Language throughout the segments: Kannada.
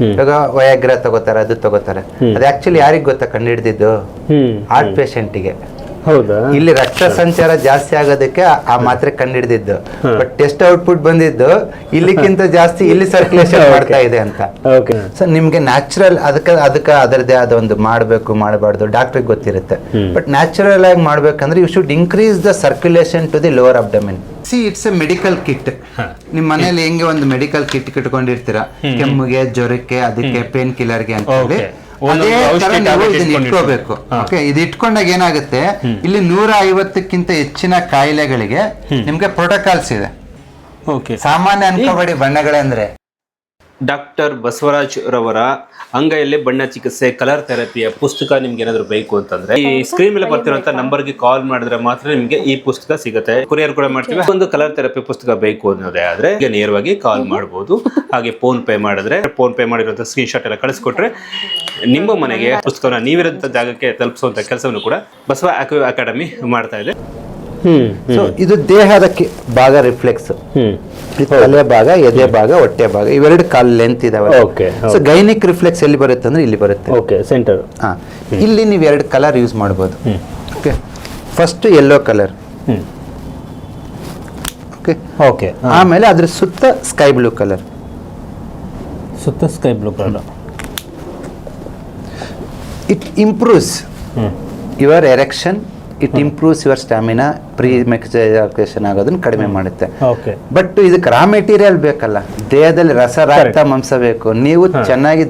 ಇವಾಗ ವಯಾಗ್ರ ತಗೋತಾರೆ ಅದು ತಗೋತಾರೆ. ಅದು ಆಕ್ಚುಲಿ ಯಾರಿಗ್ ಗೊತ್ತಾ ಕಂಡು ಹಿಡ್ದಿದ್ದು? ಹಾರ್ಟ್ ಪೇಷಂಟಿಗೆ ಇಲ್ಲಿ ರಕ್ತ ಸಂಚಾರ ಜಾಸ್ತಿ ಆಗೋದಕ್ಕೆ ಆ- ಮಾತ್ರೆ ಕಂಡಿಡಿದಿದ್ದು. ಬಟ್ ಟೆಸ್ಟ್ ಔಟ್ಪುಟ್ ಬಂದಿದ್ದು ಇಲ್ಲಿಕ್ಕಿಂತ ಜಾಸ್ತಿ ಇಲ್ಲಿ ಸರ್ಕ್ಯುಲೇಷನ್ ಮಾಡ್ತಾ ಇದೆ ಅಂತ. ಸೊ ನಿಮ್ಗೆ ನ್ಯಾಚುರಲ್ ಅದಕ್ಕೆ ಅದಕ್ಕೆ ಅದರದೇ ಆದ ಒಂದು ಮಾಡಬೇಕು ಮಾಡಬಾರ್ದು ಡಾಕ್ಟ್ರಿಗೆ ಗೊತ್ತಿರುತ್ತೆ. ಬಟ್ ನ್ಯಾಚುರಲ್ ಆಗಿ ಮಾಡ್ಬೇಕಂದ್ರೆ you should increase the circulation to the lower abdomen see it's a medical kit ನಿಮ್ ಮನೇಲಿ ಹೆಂಗೆ ಒಂದು ಮೆಡಿಕಲ್ ಕಿಟ್ ಇಟ್ಕೊಂಡಿರ್ತೀರಾ? ಕೆಮ್ಮಿಗೆ ಜ್ವರಕ್ಕೆ ಅದಕ್ಕೆ ಪೇನ್ ಕಿಲ್ಲರ್ಗೆ ಅಂತ ಹೇಳಿ. ಅದೇ ತರ ನೀವು ಇದನ್ನ ಇಟ್ಕೋಬೇಕು. ಓಕೆ ಇದು ಇಟ್ಕೊಂಡಾಗ ಏನಾಗುತ್ತೆ? ಇಲ್ಲಿ ನೂರ ಐವತ್ತಕ್ಕಿಂತ ಹೆಚ್ಚಿನ ಕಾಯಿಲೆಗಳಿಗೆ ನಿಮ್ಗೆ ಪ್ರೋಟೋಕಾಲ್ಸ್ ಇದೆ. ಸಾಮಾನ್ಯ ಅನ್ಕೋಬೇಡಿ ಬಣ್ಣಗಳಂದ್ರೆ ಡಾಕ್ಟರ್ ಬಸವರಾಜ್ ರವರ ಅಂಗೈಯಲ್ಲಿ ಬಣ್ಣ ಚಿಕಿತ್ಸೆ ಕಲರ್ ಥೆರಪಿಯ ಪುಸ್ತಕ ನಿಮ್ಗೆ ಏನಾದ್ರು ಬೇಕು ಅಂತಂದ್ರೆ ಈ ಸ್ಕ್ರೀನ್ ಮೇಲೆ ಬರ್ತಿರುವಂತ ನಂಬರ್ಗೆ ಕಾಲ್ ಮಾಡಿದ್ರೆ ಮಾತ್ರ ನಿಮ್ಗೆ ಈ ಪುಸ್ತಕ ಸಿಗುತ್ತೆ. ಕೊರಿಯರ್ ಕೂಡ ಮಾಡ್ತೀವಿ. ಒಂದು ಕಲರ್ ಥೆರಪಿ ಪುಸ್ತಕ ಬೇಕು ಅನ್ನೋದೇ ಆದ್ರೆ ಈಗ ನೇರವಾಗಿ ಕಾಲ್ ಮಾಡಬಹುದು ಹಾಗೆ ಫೋನ್ ಪೇ ಮಾಡಿದ್ರೆ ಫೋನ್ ಪೇ ಮಾಡಿರುವಂತಹ ಸ್ಕ್ರೀನ್ ಶಾಟ್ ಎಲ್ಲ ಕಳಿಸ್ಕೊಟ್ರೆ ನಿಮ್ಮ ಮನೆಗೆ ಪುಸ್ತಕವನ್ನು ನೀವಿರಂತ ಜಾಗಕ್ಕೆ ತಲುಪಿಸುವಂತ ಕೆಲಸವನ್ನು ಕೂಡ ಬಸವ ಅಕಾಡೆಮಿ ಮಾಡ್ತಾ ಇದೆ. ಸೊ ಇದು ದೇಹದ ಭಾಗ ರಿಫ್ಲೆಕ್ಸ್ ತಲೆ ಭಾಗ ಎದೆ ಭಾಗ ಹೊಟ್ಟೆ ಭಾಗ ಇವೆರಡು ಕಾಲ್ ಲೆಂತ್ ಇದಾವೆ ಸೊ ಗೈನಿಕ್ ರಿಫ್ಲೆಕ್ಸ್ ಎಲ್ಲಿ ಬರುತ್ತೆ ಅಂದ್ರೆ ಇಲ್ಲಿ ಬರುತ್ತೆ. ಓಕೆ ಸೆಂಟರ್ ಇಲ್ಲಿ ನೀವು ಎರಡು ಕಲರ್ ಯೂಸ್ ಮಾಡ್ಬೋದು. Okay first yellow colour okay okay ಆಮೇಲೆ ಅದ್ರ ಸುತ್ತ ಸ್ಕೈ ಬ್ಲೂ ಕಲರ್ ಸುತ್ತ sky blue colour it improves your erection it improves your stamina pre ಮೆಕ್ಸೇಷನ್ ಆಗೋದನ್ನ ಕಡಿಮೆ ಮಾಡುತ್ತೆ. ಬಟ್ ಇದಕ್ಕೆ ರಾ ಮೆಟೀರಿಯಲ್ ಬೇಕಲ್ಲ. ದೇಹದಲ್ಲಿ ರಸ ರಕ್ತ ಮಾಂಸ ಬೇಕು. ನೀವು ಚೆನ್ನಾಗಿ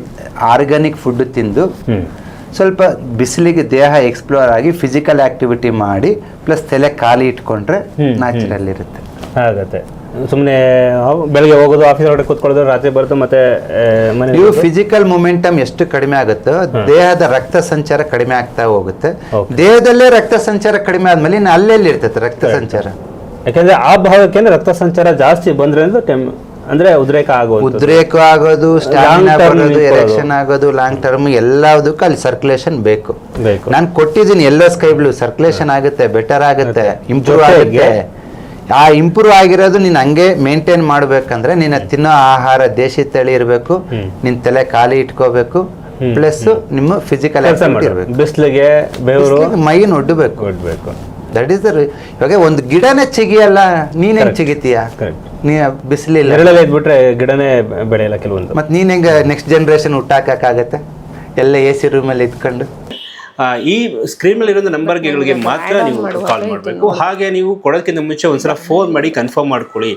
ಆರ್ಗಾನಿಕ್ ಫುಡ್ ತಿಂದು ಸ್ವಲ್ಪ ಬಿಸಿಲಿಗೆ ದೇಹ ಎಕ್ಸ್ಪ್ಲೋರ್ ಆಗಿ ಫಿಸಿಕಲ್ ಆಕ್ಟಿವಿಟಿ ಮಾಡಿ ಪ್ಲಸ್ ತಲೆ ಖಾಲಿ ಇಟ್ಕೊಂಡ್ರೆ ನ್ಯಾಚುರಲ್ ಇರುತ್ತೆ. ಆಗತ್ತೆ ಸುಮ್ಮನೆ ಬೆಳಗ್ಗೆ ಹೋಗೋದು ಆಫೀಸ್ ಒಳಗಡೆ ಕೂತ್ಕೊಳ್ಳೋದು ರಾತ್ರಿ ಬರೋದು ಮತ್ತೆ ನೀವು ಫಿಸಿಕಲ್ ಮೊಮೆಂಟಮ್ ಎಷ್ಟು ಕಡಿಮೆ ಆಗುತ್ತೋ ದೇಹದ ರಕ್ತ ಸಂಚಾರ ಕಡಿಮೆ ಆಗ್ತಾ ಹೋಗುತ್ತೆ. ದೇಹದಲ್ಲೇ ರಕ್ತ ಸಂಚಾರ ಕಡಿಮೆ ಆದ್ಮೇಲೆ ಇನ್ನು ಅಲ್ಲೆಲ್ಲಿ ಇರ್ತೈತೆ ರಕ್ತ ಸಂಚಾರ? ಯಾಕಂದ್ರೆ ಆ ಭಾಗಕ್ಕೆ ರಕ್ತ ಸಂಚಾರ ಜಾಸ್ತಿ ಬಂದ್ರೆ ಅಂದ್ರೆ ಉದ್ರೇಕ ಆಗೋದು. ಉದ್ರೇಕ ಆಗೋದು ಸ್ಟಾಮಿನಾ term ಬರೋದು ಎರೆಕ್ಷನ್ ಆಗೋದು ಲಾಂಗ್ ಟರ್ಮ್ ಎಲ್ಲದಕ್ಕೂ ಅಲ್ಲಿ ಸರ್ಕ್ಯುಲೇಷನ್ ಬೇಕು. ನಾನು ಕೊಟ್ಟಿದ್ದೀನಿ ಎಲ್ಲೋ ಸ್ಕೈ ಬ್ಲೂ ಸರ್ಕ್ಯುಲೇಷನ್ ಆಗುತ್ತೆ ಬೆಟರ್ ಆಗುತ್ತೆ ಇಂಪ್ರೂವ್ ಆಗುತ್ತೆ. ಆ ಇಂಪ್ರೂವ್ ಆಗಿರೋದು ನೀನು ಹಂಗೆ ಮೇಂಟೈನ್ ಮಾಡ್ಬೇಕಂದ್ರೆ ನಿನ್ನ ತಿನ್ನೋ ಆಹಾರ ದೇಶಿ ತಳಿ ಇರಬೇಕು ನಿನ್ ತಲೆ ಖಾಲಿ ಇಟ್ಕೋಬೇಕು ಪ್ಲಸ್ ನಿಮ್ಮ ಫಿಸಿಕಲ್ ಇರಬೇಕು. ಬಿಸಿಲಿಗೆ ಬೆವರು ಮೈ ಒಡ್ಡಬೇಕು ಕೊಡ್ಬೇಕು ದಟ್ ಇಸ್ ದ ಇವಾಗ ಒಂದು ಗಿಡನೇ ಚಿಗಿಯಲ್ಲ ನೀನೇ ಚಿಗಿತೀಯ? ನೀ ಬಿಸಿಲಿಲ್ಲ. ನೆರಳಲ್ಲಿ ಇದ್ಬಿಟ್ರೆ ಗಿಡನೇ ಬೆಳೆಯಲ್ಲ ಕೆಲವೊಂದು. ಮತ್ತೆ ನೀನ್ ಹೆಂಗ ನೆಕ್ಸ್ಟ್ ಜನರೇಷನ್ ಹುಟ್ಟಾಕಕ್ಕಾಗತ್ತೆ ಎಲ್ಲ ಎ ಸಿ ರೂಮಲ್ಲಿ ಇದ್ಕೊಂಡು. ಈ ಸ್ಕ್ರೀನ್ ಮೇಲೆ ಇರೋ ನಂಬರ್ಗಳಿಗೆ ಮಾತ್ರ ನೀವು ಕಾಲ್ ಮಾಡಬೇಕು. ಹಾಗೆ ನೀವು ಕೊಡೋದಕ್ಕಿಂತ ಮುಂಚೆ ಒಂದ್ಸಲ ಫೋನ್ ಮಾಡಿ ಕನ್ಫರ್ಮ್ ಮಾಡ್ಕೊಳ್ಳಿ.